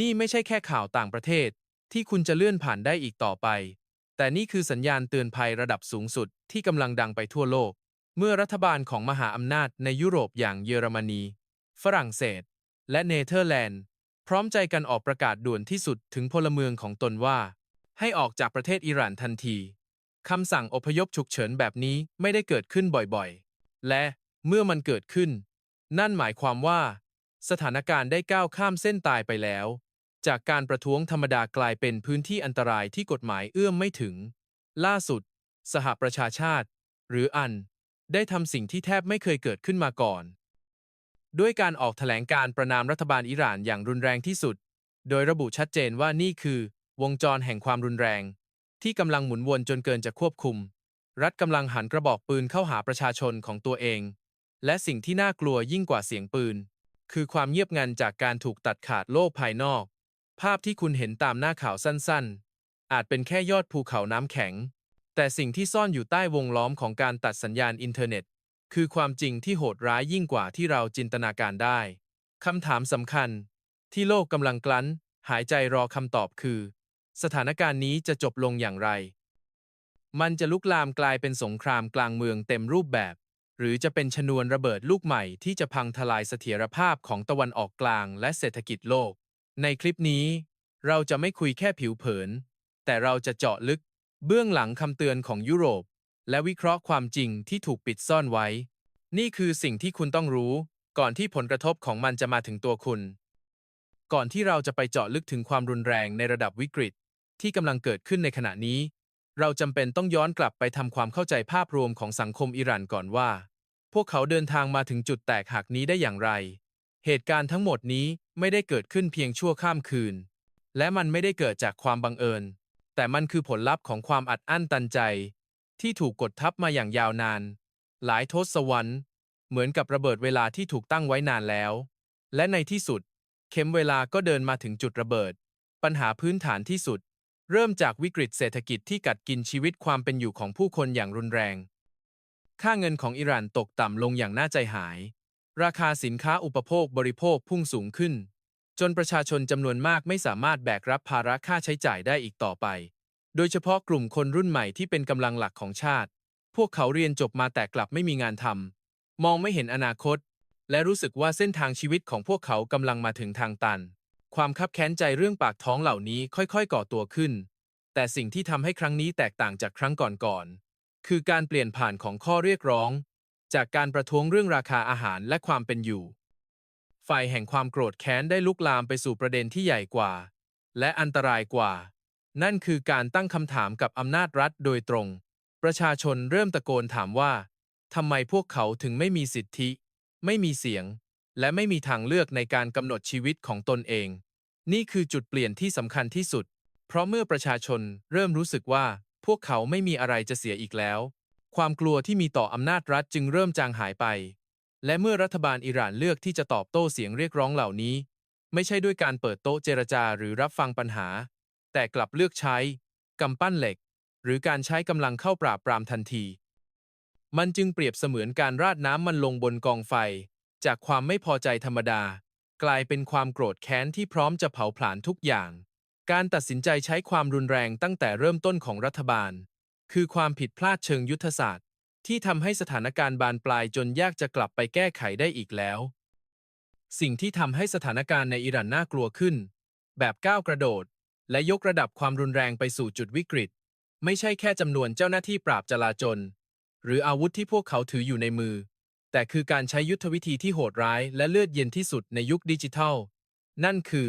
นี่ไม่ใช่แค่ข่าวต่างประเทศ ที่คุณจะเลื่อนผ่านได้อีกต่อไป แต่นี่คือสัญญาณเตือนภัยระดับสูงสุดที่กำลังดังไปทั่วโลก เมื่อรัฐบาลของมหาอำนาจในยุโรปอย่างเยอรมนี ฝรั่งเศส และเนเธอร์แลนด์ พร้อมใจกันออกประกาศด่วนที่สุดถึงพลเมืองของตนว่า ให้ออกจากประเทศอิหร่านทันทีคำสั่งอพยพฉุกเฉินแบบนี้ไม่ได้เกิดขึ้นบ่อยๆ และเมื่อมันเกิดขึ้น นั่นหมายความว่า สถานการณ์ได้ก้าวข้ามเส้นตายไปแล้ว จากการประท้วงธรรมดากลายเป็นพื้นที่อันตรายที่กฎหมายเอื้อมไม่ถึง ล่าสุด สหประชาชาติ หรืออัน ได้ทำสิ่งที่แทบไม่เคยเกิดขึ้นมาก่อน ด้วยการออกแถลงการประนามรัฐบาลอิหร่านอย่างรุนแรงที่สุด โดยระบุชัดเจนว่านี่คือ วงจรแห่งความรุนแรง ที่กำลังหมุนวนจนเกินจะควบคุม รัฐกำลังหันกระบอกปืนเข้าหาประชาชนของตัวเอง และสิ่งที่น่ากลัวยิ่งกว่าเสียงปืน คือความเงียบงันจากการถูกตัดขาดโลกภายนอก ภาพที่คุณเห็นตามหน้าข่าวสั้นๆ อาจเป็นแค่ยอดภูเขาน้ำแข็ง แต่สิ่งที่ซ่อนอยู่ใต้วงล้อมของการตัดสัญญาณอินเทอร์เน็ต คือความจริงที่โหดร้ายยิ่งกว่าที่เราจินตนาการได้คำถามสำคัญ ที่โลกกำลังกลั้น หายใจรอคำตอบคือ สถานการณ์นี้จะจบลงอย่างไร มันจะลุกลามกลายเป็นสงครามกลางเมืองเต็มรูปแบบ หรือจะเป็นชนวนระเบิดลูกใหม่ที่จะพังทลายเสถียรภาพของตะวันออกกลางและเศรษฐกิจโลก ในคลิปนี้ เราจะไม่คุยแค่ผิวเผิน แต่เราจะเจาะลึก เบื้องหลังคำเตือนของยุโรป และวิเคราะห์ความจริงที่ถูกปิดซ่อนไว้ นี่คือสิ่งที่คุณต้องรู้ ก่อนที่ผลกระทบของมันจะมาถึงตัวคุณ ก่อนที่เราจะไปเจาะลึกถึงความรุนแรงในระดับวิกฤต ที่กำลังเกิดขึ้นในขณะนี้ เราจำเป็นต้องย้อนกลับไปทำความเข้าใจภาพรวมของสังคมอิหร่านก่อนว่า พวกเขาเดินทางมาถึงจุดแตกหักนี้ได้อย่างไร เหตุการณ์ทั้งหมดนี้ ไม่ได้เกิดขึ้นเพียงชั่วข้ามคืน และมันไม่ได้เกิดจากความบังเอิญ แต่มันคือผลลัพธ์ของความอัดอั้นตันใจ ที่ถูกกดทับมาอย่างยาวนาน หลายทศวรรษ เหมือนกับระเบิดเวลาที่ถูกตั้งไว้นานแล้ว และในที่สุด เข็มเวลาก็เดินมาถึงจุดระเบิด ปัญหาพื้นฐานที่สุด เริ่มจากวิกฤตเศรษฐกิจที่กัดกินชีวิตความเป็นอยู่ของผู้คนอย่างรุนแรง ค่าเงินของอิหร่านตกต่ำลงอย่างน่าใจหาย ราคาสินค้าอุปโภคบริโภคพุ่งสูงขึ้น จนประชาชนจำนวนมากไม่สามารถแบกรับภาระค่าใช้จ่ายได้อีกต่อไป โดยเฉพาะกลุ่มคนรุ่นใหม่ที่เป็นกำลังหลักของชาติ พวกเขาเรียนจบมาแต่กลับไม่มีงานทำมองไม่เห็นอนาคต และรู้สึกว่าเส้นทางชีวิตของพวกเขากำลังมาถึงทางตัน ความคับแค้นใจเรื่องปากท้องเหล่านี้ค่อยๆ ก่อตัวขึ้น แต่สิ่งที่ทำให้ครั้งนี้แตกต่างจากครั้งก่อนๆคือการเปลี่ยนผ่านของข้อเรียกร้อง จากการประท้วงเรื่องราคาอาหารและความเป็นอยู่ไฟแห่งความโกรธแค้นได้ลุกลามไปสู่ประเด็นที่ใหญ่กว่า และอันตรายกว่า นั่นคือการตั้งคำถามกับอำนาจรัฐโดยตรง ประชาชนเริ่มตะโกนถามว่าทำไมพวกเขาถึงไม่มีสิทธิ ไม่มีเสียง และไม่มีทางเลือกในการกำหนดชีวิตของตนเอง นี่คือจุดเปลี่ยนที่สำคัญที่สุด เพราะเมื่อประชาชนเริ่มรู้สึกว่าพวกเขาไม่มีอะไรจะเสียอีกแล้ว ความกลัวที่มีต่ออำนาจรัฐจึงเริ่มจางหายไป และเมื่อรัฐบาลอิหร่านเลือกที่จะตอบโต้เสียงเรียกร้องเหล่านี้ ไม่ใช่ด้วยการเปิดโต๊ะเจรจาหรือรับฟังปัญหา แต่กลับเลือกใช้กำปั้นเหล็ก หรือการใช้กำลังเข้าปราบปรามทันที มันจึงเปรียบเสมือนการราดน้ำมันลงบนกองไฟ จากความไม่พอใจธรรมดา กลายเป็นความโกรธแค้นที่พร้อมจะเผาผลาญทุกอย่าง การตัดสินใจใช้ความรุนแรงตั้งแต่เริ่มต้นของรัฐบาล คือความผิดพลาดเชิงยุทธศาสตร์ ที่ทำให้สถานการณ์บานปลายจนยากจะกลับไปแก้ไขได้อีกแล้ว สิ่งที่ทำให้สถานการณ์ในอิหร่านน่ากลัวขึ้น แบบก้าวกระโดด และยกระดับความรุนแรงไปสู่จุดวิกฤต ไม่ใช่แค่จำนวนเจ้าหน้าที่ปราบจลาจล หรืออาวุธที่พวกเขาถืออยู่ในมือ แต่คือการใช้ยุทธวิธีที่โหดร้าย และเลือดเย็นที่สุดในยุคดิจิทัล นั่นคือ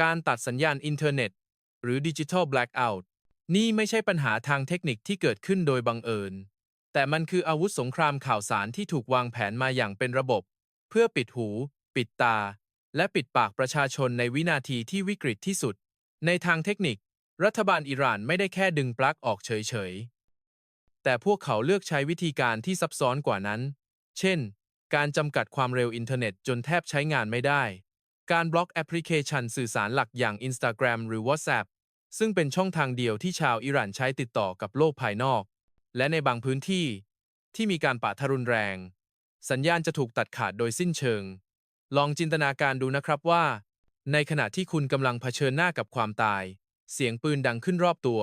การตัดสัญญาณอินเทอร์เน็ต หรือดิจิทัลแบล็ k เอาท์ นี่ไม่ใช่ปัญหาทางเทคนิคที่เกิดขึ้นโดยบังเอิญ แต่มันคืออาวุธสงครามข่าวสารที่ถูกวางแผนมาอย่างเป็นระบบ เพื่อปิดหู ปิดตา และปิดปากประชาชนในวินาทีที่วิกฤตที่สุด ในทางเทคนิค รัฐบาลอิหร่านไม่ได้แค่ดึงปลั๊กออกเฉยๆ แต่พวกเขาเลือกใช้วิธีการที่ซับซ้อนกว่านั้น เช่น การจำกัดความเร็วอินเทอร์เน็ตจนแทบใช้งานไม่ได้ การบล็อกแอปพลิเคชันสื่อสารหลักอย่าง Instagram หรือ WhatsApp ซึ่งเป็นช่องทางเดียวที่ชาวอิหร่านใช้ติดต่อกับโลกภายนอก และในบางพื้นที่ที่มีการปะทะรุนแรง สัญญาณจะถูกตัดขาดโดยสิ้นเชิง ลองจินตนาการดูนะครับว่า ในขณะที่คุณกำลังเผชิญหน้ากับความตาย เสียงปืนดังขึ้นรอบตัว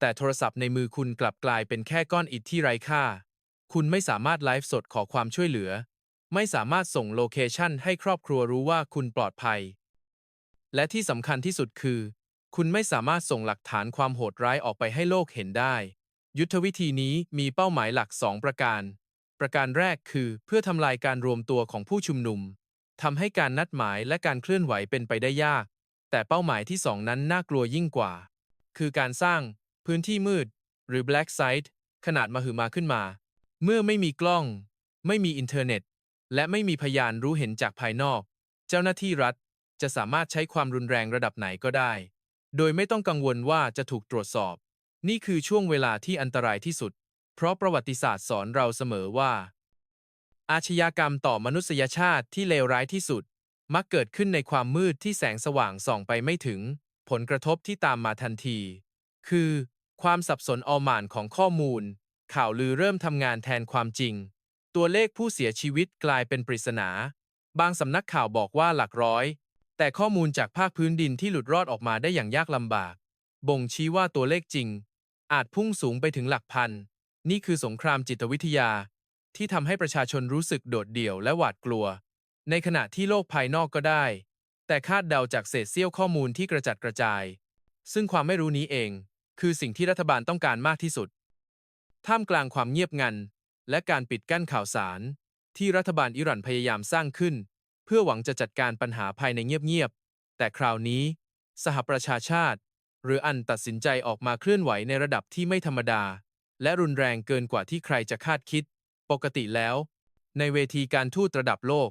แต่โทรศัพท์ในมือคุณกลับกลายเป็นแค่ก้อนอิฐที่ไร้ค่า คุณไม่สามารถไลฟ์สดขอความช่วยเหลือ ไม่สามารถส่งโลเคชันให้ครอบครัวรู้ว่าคุณปลอดภัย และที่สำคัญที่สุดคือ คุณไม่สามารถส่งหลักฐานความโหดร้ายออกไปให้โลกเห็นได้ ยุทธวิธีนี้มีเป้าหมายหลัก2ประการ ประการแรกคือเพื่อทำลายการรวมตัวของผู้ชุมนุมทำให้การนัดหมายและการเคลื่อนไหวเป็นไปได้ยาก แต่เป้าหมายที่สองนั้นน่ากลัวยิ่งกว่า คือการสร้างพื้นที่มืด หรือ black site ขนาดมหึมาขึ้นมา เมื่อไม่มีกล้อง ไม่มีอินเทอร์เน็ต และไม่มีพยานรู้เห็นจากภายนอก เจ้าหน้าที่รัฐจะสามารถใช้ความรุนแรงระดับไหนก็ได้ โดยไม่ต้องกังวลว่าจะถูกตรวจสอบ นี่คือช่วงเวลาที่อันตรายที่สุด เพราะประวัติศาสตร์สอนเราเสมอว่า อาชญากรรมต่อมนุษยชาติที่เลวร้ายที่สุด มักเกิดขึ้นในความมืดที่แสงสว่างส่องไปไม่ถึง ผลกระทบที่ตามมาทันที คือ ความสับสนอหมานของข้อมูล ข่าวลือเริ่มทำงานแทนความจริง ตัวเลขผู้เสียชีวิตกลายเป็นปริศนา บางสำนักข่าวบอกว่าหลักร้อย แต่ข้อมูลจากภาคพื้นดินที่หลุดรอดออกมาได้อย่างยากลำบาก บ่งชี้ว่าตัวเลขจริง อาจพุ่งสูงไปถึงหลักพัน นี่คือสงครามจิตวิทยา ที่ทำให้ประชาชนรู้สึกโดดเดี่ยวและหวาดกลัว ในขณะที่โลกภายนอกก็ได้ แต่คาดเดาจากเศษเสี้ยวข้อมูลที่กระจัดกระจาย ซึ่งความไม่รู้นี้เอง คือสิ่งที่รัฐบาลต้องการมากที่สุด ท่ามกลางความเงียบงัน และการปิดกั้นข่าวสาร ที่รัฐบาลอิหร่านพยายามสร้างขึ้น พื่อหวังจะจัดการปัญหาภายในเงียบๆ แต่คราวนี้ สหประชาชาติ หรืออันตัดสินใจออกมาเคลื่อนไหวในระดับที่ไม่ธรรมดา และรุนแรงเกินกว่าที่ใครจะคาดคิด ปกติแล้ว ในเวทีการทูตระดับโลก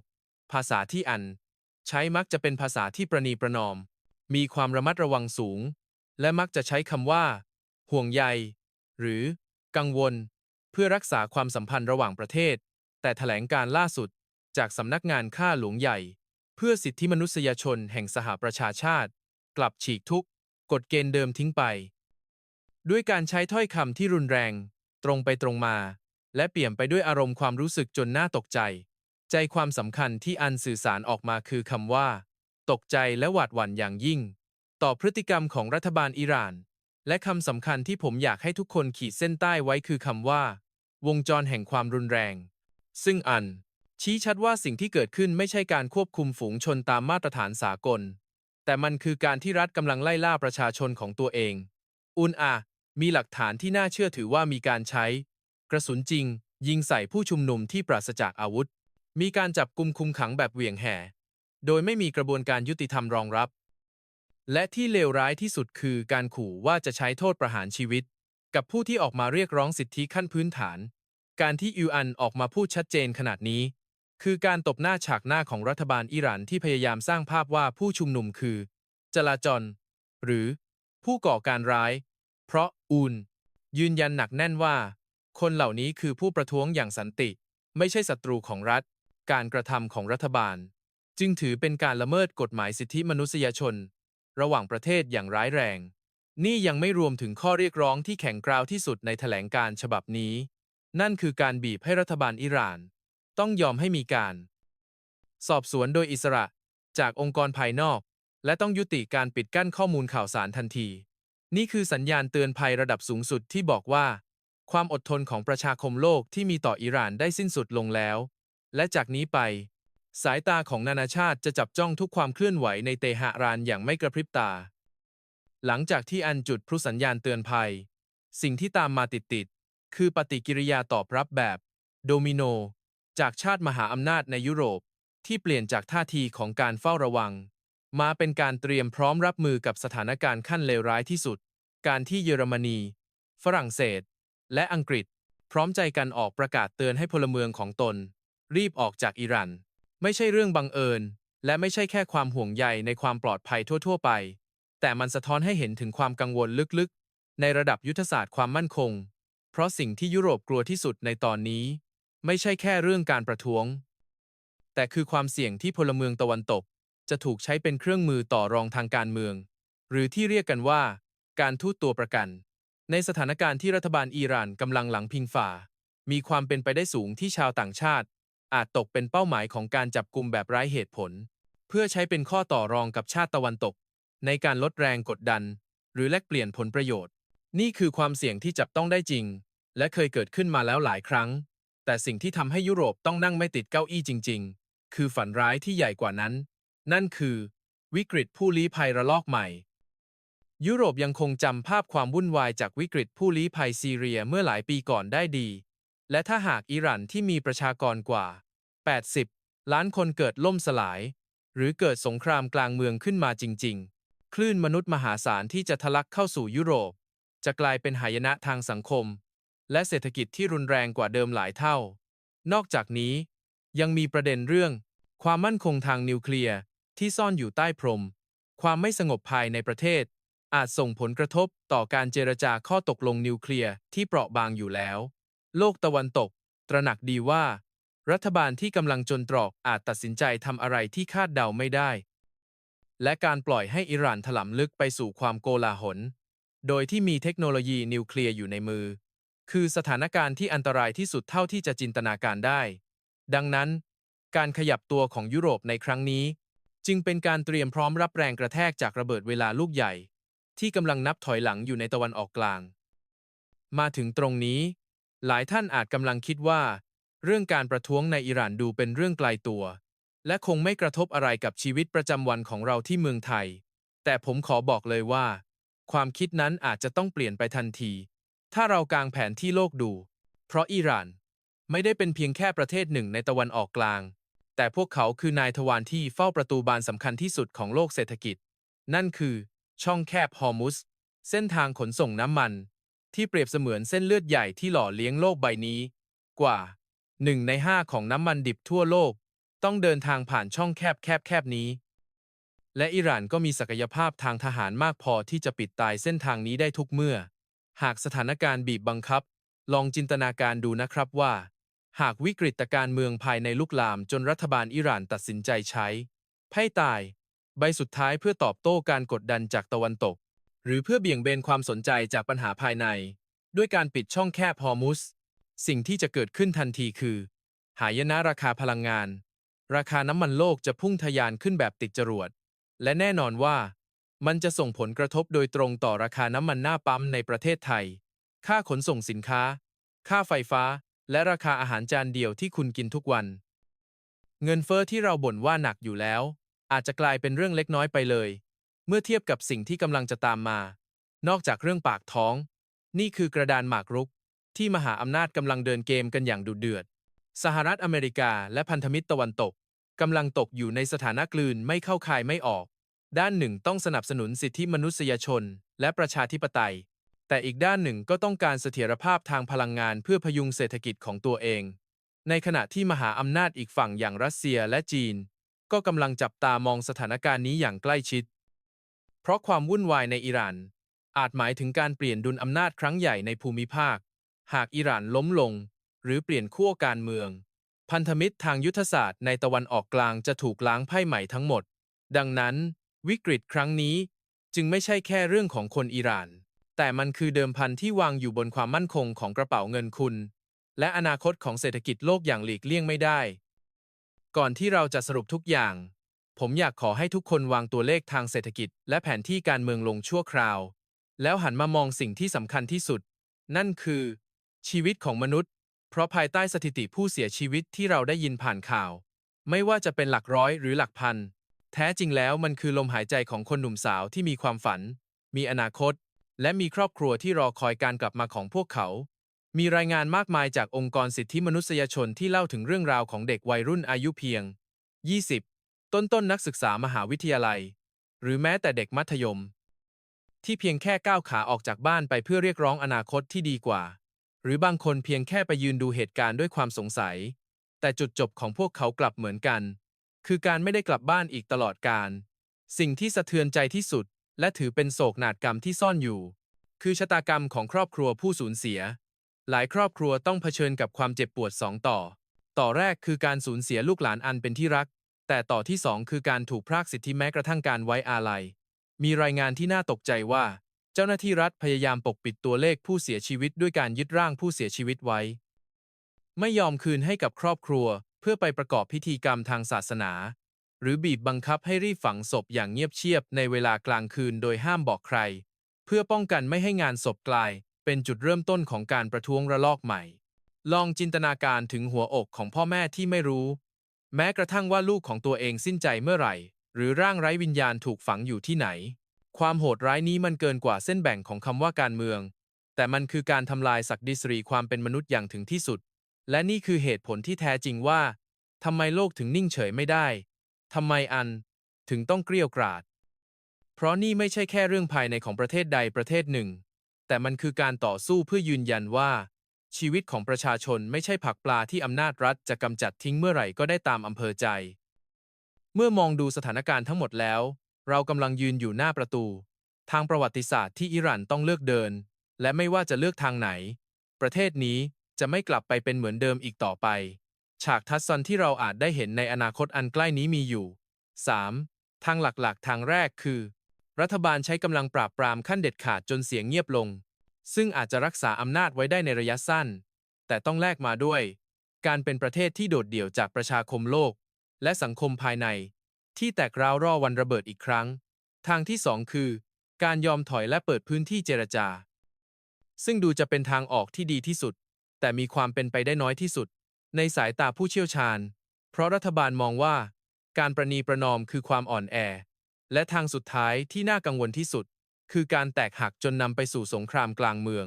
ภาษาที่อัน ใช้มักจะเป็นภาษาที่ประนีประนอม มีความระมัดระวังสูง และมักจะใช้คำว่า ห่วงใย หรือ กังวล เพื่อรักษาความสัมพันธ์ระหว่างประเทศ แต่แถลงการล่าสุด จากสำนักงานข้าหลวงใหญ่ เพื่อสิทธิมนุษยชนแห่งสหประชาชาติ กลับฉีกทุกกฎเกณฑ์เดิมทิ้งไป ด้วยการใช้ถ้อยคำที่รุนแรง ตรงไปตรงมา และเปลี่ยมไปด้วยอารมณ์ความรู้สึกจนน่าตกใจ ใจความสำคัญที่อันสื่อสารออกมาคือคำว่า ตกใจและหวาดหวั่นอย่างยิ่ง ต่อพฤติกรรมของรัฐบาลอิหร่าน และคำสำคัญที่ผมอยากให้ทุกคนขีดเส้นใต้ไว้คือคำว่า วงจรแห่งความรุนแรง ซึ่งอัน ชี้ชัดว่าสิ่งที่เกิดขึ้นไม่ใช่การควบคุมฝูงชนตามมาตรฐานสากล แต่มันคือการที่รัฐกำลังไล่ล่าประชาชนของตัวเอง อุนอา มีหลักฐานที่น่าเชื่อถือว่ามีการใช้ กระสุนจริง ยิงใส่ผู้ชุมนุมที่ปราศจากอาวุธ มีการจับกุมคุมขังแบบเหวี่ยงแห่ โดยไม่มีกระบวนการยุติธรรมรองรับ และที่เลวร้ายที่สุดคือการขู่ว่าจะใช้โทษประหารชีวิต กับผู้ที่ออกมาเรียกร้องสิทธิขั้นพื้นฐาน การที่ยูอันออกมาพูดชัดเจนขนาดนี้ คือการตบหน้าฉากหน้าของรัฐบาลอิหร่านที่พยายามสร้างภาพว่าผู้ชุมนุมคือ จลาจลหรือผู้ก่อการร้าย เพราะอูนยืนยันหนักแน่นว่า คนเหล่านี้คือผู้ประท้วงอย่างสันติ ไม่ใช่ศัตรูของรัฐ การกระทำของรัฐบาล จึงถือเป็นการละเมิดกฎหมายสิทธิมนุษยชน ระหว่างประเทศอย่างร้ายแรง นี่ยังไม่รวมถึงข้อเรียกร้องที่แข็งกร้าวที่สุดในแถลงการฉบับนี้ นั่นคือการบีบให้รัฐบาลอิหร่าน ต้องยอมให้มีการ สอบสวนโดยอิสระจากองค์กรภายนอก และต้องยุติการปิดกั้นข้อมูลข่าวสารทันที นี่คือสัญญาณเตือนภัยระดับสูงสุดที่บอกว่า ความอดทนของประชาคมโลกที่มีต่ออิหร่านได้สิ้นสุดลงแล้ว และจากนี้ไป สายตาของนานาชาติจะจับจ้องทุกความเคลื่อนไหวในเตหะรานอย่างไม่กระพริบตา หลังจากที่อันจุดพลุสัญญาณเตือนภัย สิ่งที่ตามมาติดๆคือปฏิกิริยาตอบรับแบบ โดมิโน จากชาติมหาอำนาจในยุโรป ที่เปลี่ยนจากท่าทีของการเฝ้าระวัง มาเป็นการเตรียมพร้อมรับมือกับสถานการณ์ขั้นเลวร้ายที่สุด การที่เยอรมนี ฝรั่งเศส และอังกฤษ พร้อมใจกันออกประกาศเตือนให้พลเมืองของตน รีบออกจากอิหร่านไม่ใช่เรื่องบังเอิญ และไม่ใช่แค่ความห่วงใยในความปลอดภัยทั่ว ๆ ไป แต่มันสะท้อนให้เห็นถึงความกังวลลึกๆ ในระดับยุทธศาสตร์ความมั่นคง เพราะสิ่งที่ยุโรปกลัวที่สุดในตอนนี้ ไม่ใช่แค่เรื่องการประท้วง แต่คือความเสี่ยงที่พลเมืองตะวันตก จะถูกใช้เป็นเครื่องมือต่อรองทางการเมือง หรือที่เรียกกันว่า การทูตตัวประกัน ในสถานการณ์ที่รัฐบาลอิหร่านกำลังหลังพิงฝ่า มีความเป็นไปได้สูงที่ชาวต่างชาติ อาจตกเป็นเป้าหมายของการจับกลุ่มแบบไร้เหตุผล เพื่อใช้เป็นข้อต่อรองกับชาติตะวันตก ในการลดแรงกดดัน หรือแลกเปลี่ยนผลประโยชน์ นี่คือความเสี่ยงที่จับต้องได้จริง และเคยเกิดขึ้นมาแล้วหลายครั้ง แต่สิ่งที่ทำให้ยุโรปต้องนั่งไม่ติดเก้าอี้จริง ๆ คือฝันร้ายที่ใหญ่กว่านั้น นั่นคือ วิกฤตผู้ลี้ภัยระลอกใหม่ ยุโรปยังคงจำภาพความวุ่นวายจากวิกฤตผู้ลี้ภัยซีเรียเมื่อหลายปีก่อนได้ดี และถ้าหากอิหร่านที่มีประชากรกว่า 80 ล้านคนเกิดล่มสลาย หรือเกิดสงครามกลางเมืองขึ้นมาจริง ๆ คลื่นมนุษย์มหาศาลที่จะทะลักเข้าสู่ยุโรป จะกลายเป็นหายนะทางสังคม และเศรษฐกิจที่รุนแรงกว่าเดิมหลายเท่า นอกจากนี้ ยังมีประเด็นเรื่อง ความมั่นคงทางนิวเคลียร์ที่ซ่อนอยู่ใต้พรม ความไม่สงบภายในประเทศ อาจส่งผลกระทบต่อการเจรจาข้อตกลงนิวเคลียร์ที่เปราะบางอยู่แล้ว โลกตะวันตก ตระหนักดีว่า รัฐบาลที่กำลังจนตรอกอาจตัดสินใจทำอะไรที่คาดเดาไม่ได้ และการปล่อยให้อิหร่านถลำลึกไปสู่ความโกลาหล โดยที่มีเทคโนโลยีนิวเคลียร์อยู่ในมือ คือสถานการณ์ที่อันตรายที่สุดเท่าที่จะจินตนาการได้ ดังนั้น การขยับตัวของยุโรปในครั้งนี้ จึงเป็นการเตรียมพร้อมรับแรงกระแทกจากระเบิดเวลาลูกใหญ่ ที่กำลังนับถอยหลังอยู่ในตะวันออกกลาง มาถึงตรงนี้ หลายท่านอาจกำลังคิดว่า เรื่องการประท้วงในอิหร่านดูเป็นเรื่องไกลตัว และคงไม่กระทบอะไรกับชีวิตประจำวันของเราที่เมืองไทย แต่ผมขอบอกเลยว่า ความคิดนั้นอาจจะต้องเปลี่ยนไปทันที ถ้าเรากางแผนที่โลกดู เพราะอิหร่าน ไม่ได้เป็นเพียงแค่ประเทศหนึ่งในตะวันออกกลาง แต่พวกเขาคือนายทวารที่เฝ้าประตูบานสำคัญที่สุดของโลกเศรษฐกิจ นั่นคือ ช่องแคบฮอร์มุส เส้นทางขนส่งน้ำมัน ที่เปรียบเสมือนเส้นเลือดใหญ่ที่หล่อเลี้ยงโลกใบนี้ กว่าหนึ่งในห้าของน้ำมันดิบทั่วโลก ต้องเดินทางผ่านช่องแคบแคบแคบนี้ และอิหร่านก็มีศักยภาพทางทหารมากพอที่จะปิดตายเส้นทางนี้ได้ทุกเมื่อ หากสถานการณ์บีบบังคับ ลองจินตนาการดูนะครับว่า หากวิกฤตการเมืองภายในลุกลามจนรัฐบาลอิหร่านตัดสินใจใช้ ไพ่ตาย ใบสุดท้ายเพื่อตอบโต้การกดดันจากตะวันตก หรือเพื่อเบี่ยงเบนความสนใจจากปัญหาภายใน ด้วยการปิดช่องแคบฮอร์มุส สิ่งที่จะเกิดขึ้นทันทีคือ หายนะราคาพลังงาน ราคาน้ำมันโลกจะพุ่งทะยานขึ้นแบบติดจรวด และแน่นอนว่า มันจะส่งผลกระทบโดยตรงต่อราคาน้ำมันหน้าปั๊มในประเทศไทย ค่าขนส่งสินค้า ค่าไฟฟ้า และราคาอาหารจานเดียวที่คุณกินทุกวัน เงินเฟอ้อที่เราบ่นว่าหนักอยู่แล้ว อาจจะกลายเป็นเรื่องเล็กน้อยไปเลย เมื่อเทียบกับสิ่งที่กำลังจะตามมา นอกจากเรื่องปากท้อง นี่คือกระดานหมากรุก ที่มหาอำนาจกำลังเดินเกมกันอย่างดุเดือด สหรัฐอเมริกาและพันธมิตรตะวันตกกำลังตกอยู่ในสถานะกลืนไม่เข้าคายไม่ออก ด้านหนึ่งต้องสนับสนุนสิทธิมนุษยชน และประชาธิปไตย แต่อีกด้านหนึ่งก็ต้องการเสถียรภาพทางพลังงานเพื่อพยุงเศรษฐกิจของตัวเอง ในขณะที่มหาอำนาจอีกฝั่งอย่างรัสเซียและจีน ก็กำลังจับตามองสถานการณ์นี้อย่างใกล้ชิด เพราะความวุ่นวายในอิหร่าน อาจหมายถึงการเปลี่ยนดุลอำนาจครั้งใหญ่ในภูมิภาค หากอิหร่านล้มลง หรือเปลี่ยนขั้วการเมือง พันธมิตรทางยุทธศาสตร์ในตะวันออกกลางจะถูกล้างไพ่ใหม่ทั้งหมด ดังนั้น วิกฤตครั้งนี้จึงไม่ใช่แค่เรื่องของคนอิหร่าน แต่มันคือเดิมพันที่วางอยู่บนความมั่นคงของกระเป๋าเงินคุณ และอนาคตของเศรษฐกิจโลกอย่างหลีกเลี่ยงไม่ได้ ก่อนที่เราจะสรุปทุกอย่าง ผมอยากขอให้ทุกคนวางตัวเลขทางเศรษฐกิจ และแผนที่การเมืองลงชั่วคราว แล้วหันมามองสิ่งที่สำคัญที่สุด นั่นคือ ชีวิตของมนุษย์ เพราะภายใต้สถิติผู้เสียชีวิตที่เราได้ยินผ่านข่าว ไม่ว่าจะเป็นหลักร้อยหรือหลักพัน แท้จริงแล้วมันคือลมหายใจของคนหนุ่มสาวที่มีความฝัน มีอนาคต และมีครอบครัวที่รอคอยการกลับมาของพวกเขา มีรายงานมากมายจากองค์กรสิทธิมนุษยชนที่เล่าถึงเรื่องราวของเด็กวัยรุ่นอายุเพียง 20 ต้นต้นนักศึกษามหาวิทยาลัย หรือแม้แต่เด็กมัธยม ที่เพียงแค่ก้าวขาออกจากบ้านไปเพื่อเรียกร้องอนาคตที่ดีกว่า หรือบางคนเพียงแค่ไปยืนดูเหตุการณ์ด้วยความสงสัย แต่จุดจบของพวกเขากลับเหมือนกัน คือการไม่ได้กลับบ้านอีกตลอดกาลสิ่งที่สะเทือนใจที่สุด และถือเป็นโศกนาฏกรรมที่ซ่อนอยู่ คือชะตากรรมของครอบครัวผู้สูญเสีย หลายครอบครัวต้องเผชิญกับความเจ็บปวดสองต่อ ต่อแรกคือการสูญเสียลูกหลานอันเป็นที่รัก แต่ต่อที่สองคือการถูกพรากสิทธิแม้กระทั่งการไว้อาลัย มีรายงานที่น่าตกใจว่า เจ้าหน้าที่รัฐพยายามปกปิดตัวเลขผู้เสียชีวิตด้วยการยึดร่างผู้เสียชีวิตไว้ ไม่ยอมคืนให้กับครอบครัว เพื่อไปประกอบพิธีกรรมทางศาสนา หรือบีบบังคับให้รีบฝังศพอย่างเงียบเชียบในเวลากลางคืนโดยห้ามบอกใคร เพื่อป้องกันไม่ให้งานศพกลาย เป็นจุดเริ่มต้นของการประท้วงระลอกใหม่ ลองจินตนาการถึงหัวอกของพ่อแม่ที่ไม่รู้ แม้กระทั่งว่าลูกของตัวเองสิ้นใจเมื่อไหร่ หรือร่างไร้วิญญาณถูกฝังอยู่ที่ไหน ความโหดร้ายนี้มันเกินกว่าเส้นแบ่งของคำว่าการเมือง แต่มันคือการทำลายศักดิศรีความเป็นมนุษย์อย่างถึงที่สุด และนี่คือเหตุผลที่แท้จริงว่าทำไมโลกถึงนิ่งเฉยไม่ได้ทำไมอันถึงต้องเกลี้ยวกราด เพราะนี่ไม่ใช่แค่เรื่องภายในของประเทศใดประเทศหนึ่ง แต่มันคือการต่อสู้เพื่อยืนยันว่า ชีวิตของประชาชนไม่ใช่ผักปลาที่อำนาจรัฐจะกำจัดทิ้งเมื่อไหร่ก็ได้ตามอำเภอใจ เมื่อมองดูสถานการณ์ทั้งหมดแล้ว เรากำลังยืนอยู่หน้าประตู ทางประวัติศาสตร์ที่อิหร่านต้องเลือกเดิน และไม่ว่าจะเลือกทางไหน ประเทศนี้ จะไม่กลับไปเป็นเหมือนเดิมอีกต่อไป ฉากทัศซันที่เราอาจได้เห็นในอนาคตอันใกล้นี้มีอยู่ 3. ทางหลักๆ ทางแรกคือ รัฐบาลใช้กำลังปราบปรามขั้นเด็ดขาดจนเสียงเงียบลง ซึ่งอาจจะรักษาอำนาจไว้ได้ในระยะสั้น แต่ต้องแลกมาด้วย การเป็นประเทศที่โดดเดี่ยวจากประชาคมโลก และสังคมภายใน ที่แตกร้าวรอวันระเบิดอีกครั้ง ทางที่สองคือ การยอมถอยและเปิดพื้นที่เจรจา ซึ่งดูจะเป็นทางออกที่ดีที่สุด แต่มีความเป็นไปได้น้อยที่สุด ในสายตาผู้เชี่ยวชาญ เพราะรัฐบาลมองว่า การประนีประนอมคือความอ่อนแอ และทางสุดท้ายที่น่ากังวลที่สุด คือการแตกหักจนนำไปสู่สงครามกลางเมือง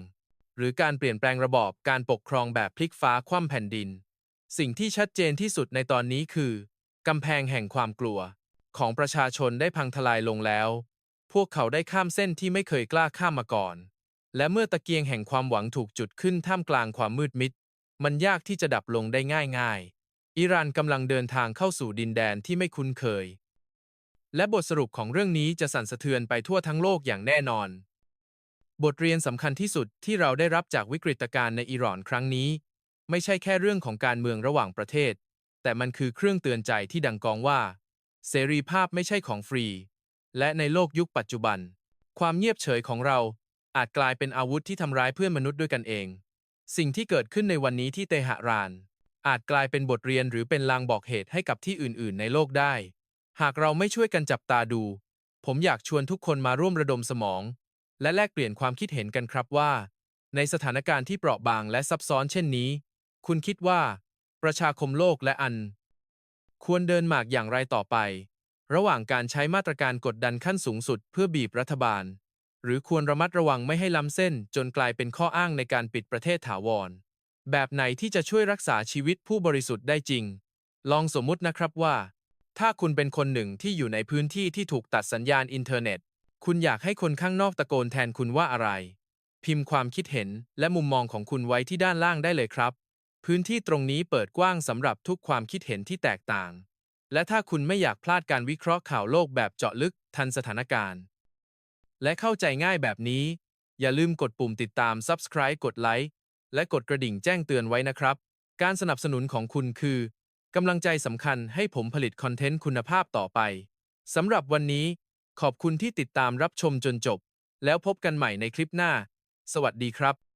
หรือการเปลี่ยนแปลงระบอบการปกครองแบบพลิกฟ้าคว่ำแผ่นดิน สิ่งที่ชัดเจนที่สุดในตอนนี้คือกำแพงแห่งความกลัว ของประชาชนได้พังทลายลงแล้ว พวกเขาได้ข้ามเส้นที่ไม่เคยกล้าข้ามมาก่อน และเมื่อตะเกียงแห่งความหวังถูกจุดขึ้นท่ามกลางความมืดมิด มันยากที่จะดับลงได้ง่ายๆ อิหร่านกำลังเดินทางเข้าสู่ดินแดนที่ไม่คุ้นเคย และบทสรุปของเรื่องนี้จะสั่นสะเทือนไปทั่วทั้งโลกอย่างแน่นอน บทเรียนสำคัญที่สุดที่เราได้รับจากวิกฤตการณ์ในอิหร่านครั้งนี้ ไม่ใช่แค่เรื่องของการเมืองระหว่างประเทศ แต่มันคือเครื่องเตือนใจที่ดังกองว่า เสรีภาพไม่ใช่ของฟรี และในโลกยุคปัจจุบัน ความเงียบเฉยของเรา อาจกลายเป็นอาวุธที่ทำร้ายเพื่อนมนุษย์ด้วยกันเอง สิ่งที่เกิดขึ้นในวันนี้ที่เตหะราน อาจกลายเป็นบทเรียนหรือเป็นลางบอกเหตุให้กับที่อื่น ๆ ในโลกได้ หากเราไม่ช่วยกันจับตาดู ผมอยากชวนทุกคนมาร่วมระดมสมอง และแลกเปลี่ยนความคิดเห็นกันครับว่า ในสถานการณ์ที่เปราะบางและซับซ้อนเช่นนี้ คุณคิดว่า ประชาคมโลกและอัน ควรเดินหมากอย่างไรต่อไป ระหว่างการใช้มาตรการกดดันขั้นสูงสุดเพื่อบีบรัฐบาล หรือควรระมัดระวังไม่ให้ล้ำเส้น จนกลายเป็นข้ออ้างในการปิดประเทศถาวร แบบไหนที่จะช่วยรักษาชีวิตผู้บริสุทธิ์ได้จริง ลองสมมุตินะครับว่า ถ้าคุณเป็นคนหนึ่งที่อยู่ในพื้นที่ที่ถูกตัดสัญญาณอินเทอร์เน็ต คุณอยากให้คนข้างนอกตะโกนแทนคุณว่าอะไร พิมพ์ความคิดเห็นและมุมมองของคุณไว้ที่ด้านล่างได้เลยครับ พื้นที่ตรงนี้เปิดกว้างสำหรับทุกความคิดเห็นที่แตกต่าง และถ้าคุณไม่อยากพลาดการวิเคราะห์ข่าวโลกแบบเจาะลึกทันสถานการณ์ และเข้าใจง่ายแบบนี้ อย่าลืมกดปุ่มติดตาม Subscribe กดไลค์และกดกระดิ่งแจ้งเตือนไว้นะครับ การสนับสนุนของคุณคือกำลังใจสำคัญให้ผมผลิตคอนเทนต์คุณภาพต่อไปสำหรับวันนี้ ขอบคุณที่ติดตามรับชมจนจบ แล้วพบกันใหม่ในคลิปหน้า สวัสดีครับ